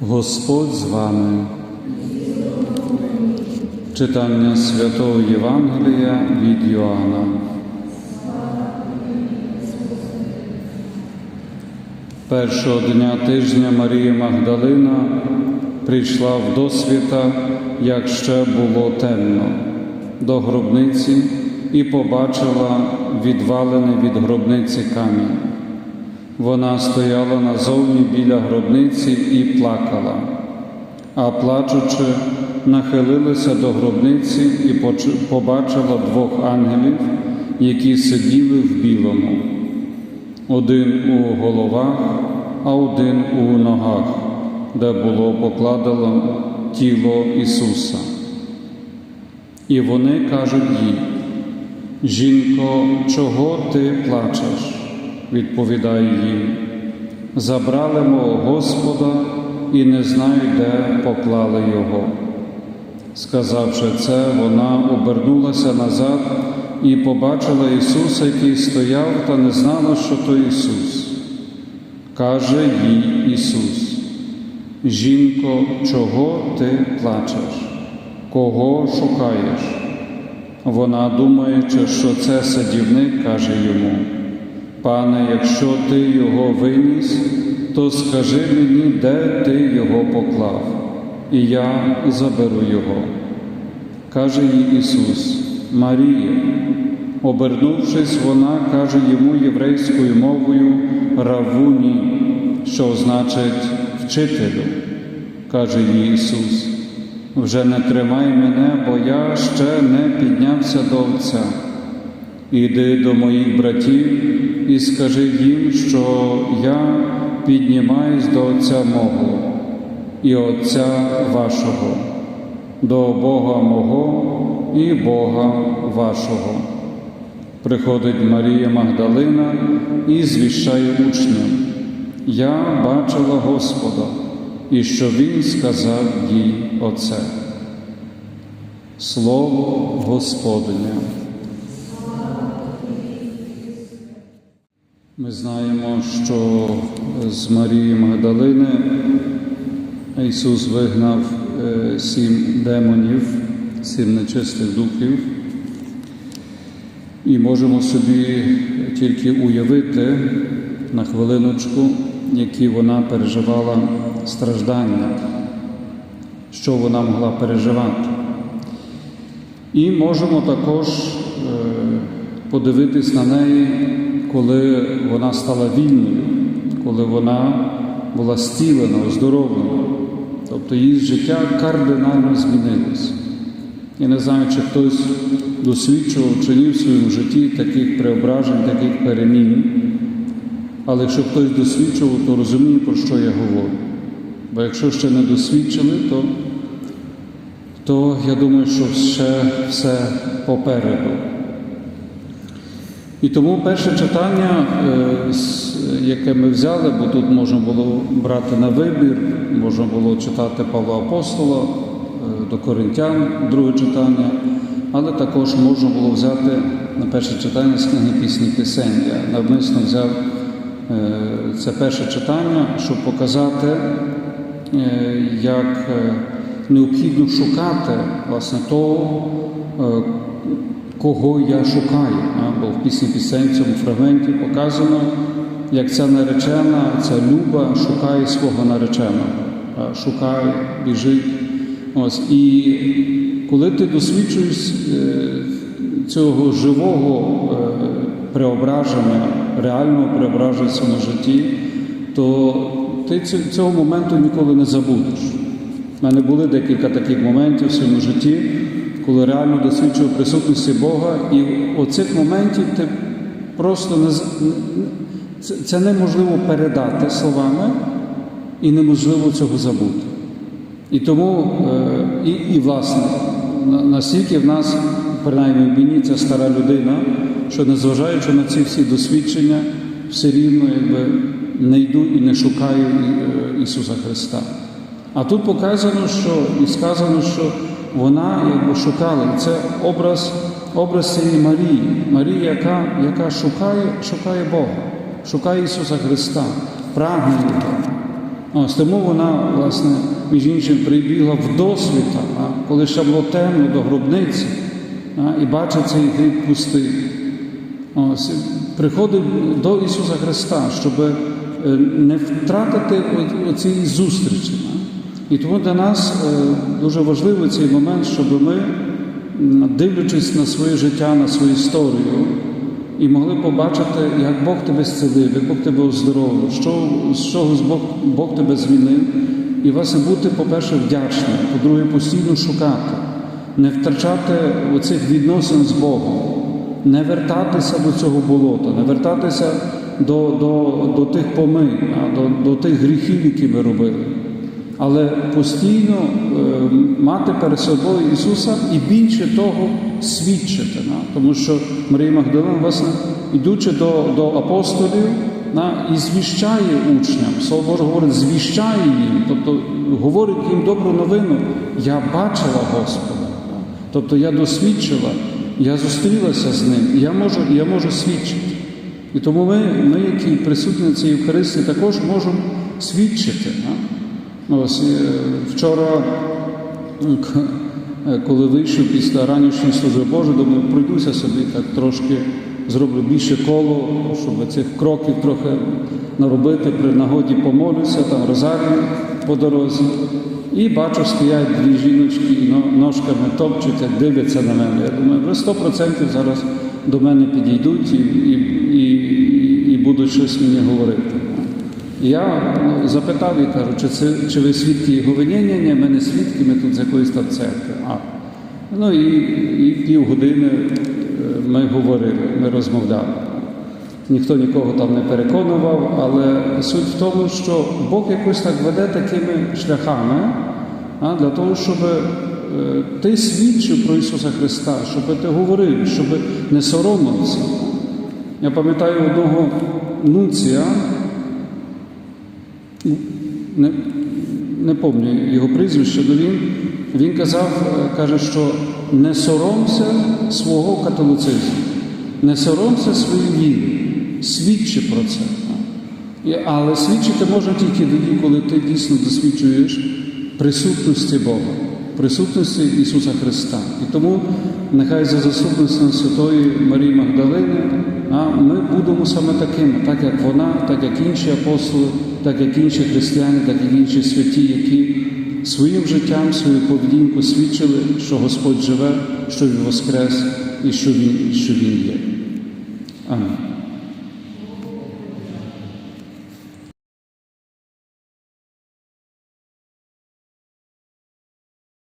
Господь з вами. Читання Святого Євангелія від Йоанна. Першого дня тижня Марія Магдалина прийшла в досвіта, як ще було темно, до гробниці і побачила відвалений від гробниці камінь. Вона стояла назовні біля гробниці і плакала, а плачучи, нахилилася до гробниці і побачила двох ангелів, які сиділи в білому, один у головах, а один у ногах, де було покладено тіло Ісуса. І вони кажуть їй, жінко, чого ти плачеш? Відповідає їм. Забрали мого Господа і не знають, де поклали його. Сказавши це, вона обернулася назад і побачила Ісуса, який стояв, та не знала, що то Ісус. Каже їй Ісус, жінко, чого ти плачеш? Кого шукаєш? Вона, думаючи, що це садівник, каже йому. Пане, якщо ти його виніс, то скажи мені, де ти його поклав, і я заберу його. Каже їй Ісус, Марія. Обернувшись, вона каже йому єврейською мовою Равуні, що значить вчителю. Каже їй Ісус, вже не тримай мене, бо я ще не піднявся до Отця. Іди до моїх братів і скажи їм, що я піднімаюсь до Отця мого і Отця вашого, до Бога мого і Бога вашого. Приходить Марія Магдалина і звіщає учням. Я бачила Господа, і що Він сказав їй Оце. Слово Господнє. Ми знаємо, що з Марії Магдалини Ісус вигнав е, сім демонів, сім нечистих духів. І можемо собі тільки уявити на хвилиночку, які вона переживала страждання, що вона могла переживати. І можемо також е, подивитись на неї, коли вона стала вільною, коли вона була стілена, оздоровлена. Тобто її життя кардинально змінилось. Я не знаю, чи хтось досвідчував чи ні в своєму житті таких преображень, таких перемін. Але якщо хтось досвідчував, то розуміє, про що я говорю. Бо якщо ще не досвідчили, то, то я думаю, що ще все попереду. І тому перше читання, е, яке ми взяли, бо тут можна було брати на вибір, можна було читати Павла Апостола е, до Коринтян, друге читання, але також можна було взяти на перше читання з книги пісні пісень. Я навмисно взяв е, це перше читання, щоб показати, як необхідно шукати власне того, кого я шукаю. Бо в пісні пісень в цьому фрагменті показано, як ця наречена, ця люба шукає свого нареченого, шукає, біжить. Ось. І коли ти досвідчуєш е, цього живого е, преображення, реального преображення в своєму житті, то ти цього моменту ніколи не забудеш. У мене були декілька таких моментів в своєму житті, коли реально досвідчував присутності Бога, і оцих моментів ти просто не це, неможливо передати словами і неможливо цього забути. І тому, е, і, і власне, настільки в нас, принаймні в мені, ця стара людина, що незважаючи на ці всі досвідчення, все рівно якби не йду і не шукаю е, Ісуса Христа. А тут показано, що і сказано, що вона якби шукала. І це образ, образ цієї Марії, Марії, яка, яка шукає, шукає Бога, шукає Ісуса Христа, прагне Його. Ось тому вона, власне, між іншим, прибігла в досвіта, а, коли ще було темно до гробниці, а, і бачить цей гріб пустий. Ось, приходить до Ісуса Христа, щоб е, не втратити о- оцієї зустрічі. І тому для нас е, дуже важливий цей момент, щоб ми, дивлячись на своє життя, на свою історію, і могли побачити, як Бог тебе зцілив, як Бог тебе оздоровив, що, з чого Бог, Бог тебе звільнив. І власне бути, по-перше, вдячним, по-друге, постійно шукати, не втрачати оцих відносин з Богом, не вертатися до цього болота, не вертатися до, до, до тих помий, до, до тих гріхів, які ми робили. Але постійно е, мати перед собою Ісуса і більше того свідчити. Тому що Марія Магдалина, власне, йдучи до, до апостолів, і звіщає учням. Слово Боже говорить, звіщає їм, тобто говорить їм добру новину. Я бачила Господа. Тобто я досвідчила, я зустрілася з ним, я можу, я можу свідчити. І тому ми, ми, які присутні на цій Євхаристії, також можемо свідчити. На. Ось е, вчора, к- е, коли вийшов після ранішньої служби Божої, думаю, пройдуся собі так трошки, зроблю більше коло, щоб цих кроків трохи наробити, при нагоді помолюся, там розарію по дорозі. І бачу, стоять дві жіночки, ножками топчуть, як дивляться на мене. Я думаю, ви 100% зараз до мене підійдуть і, і, і, і будуть щось мені говорити. Я ну, запитав і кажу, чи, це, чи ви свідки його винення? Ні, ми не свідки, ми тут з якоїсь там церкви. А. Ну і, і півгодини е, ми говорили, ми розмовляли. Ніхто нікого там не переконував, але суть в тому, що Бог якось так веде такими шляхами а, для того, щоб е, ти свідчив про Ісуса Христа, щоб ти говорив, щоб не соромився. Я пам'ятаю одного нунція, не, не пам'ятаю його прізвище, але він, він казав, е, каже, що не соромся свого католицизму, не соромся своєї віри, свідчи про це. Але свідчити можна тільки тоді, коли ти дійсно досвідчуєш присутності Бога, присутності Ісуса Христа. І тому нехай за заступництвом Святої Марії Магдалини ми будемо саме такими, так як вона, так як інші апостоли, так як інші християни, так як інші святі, які своїм життям, свою поведінку свідчили, що Господь живе, що Він воскрес і що Він, і що Він є. Амінь.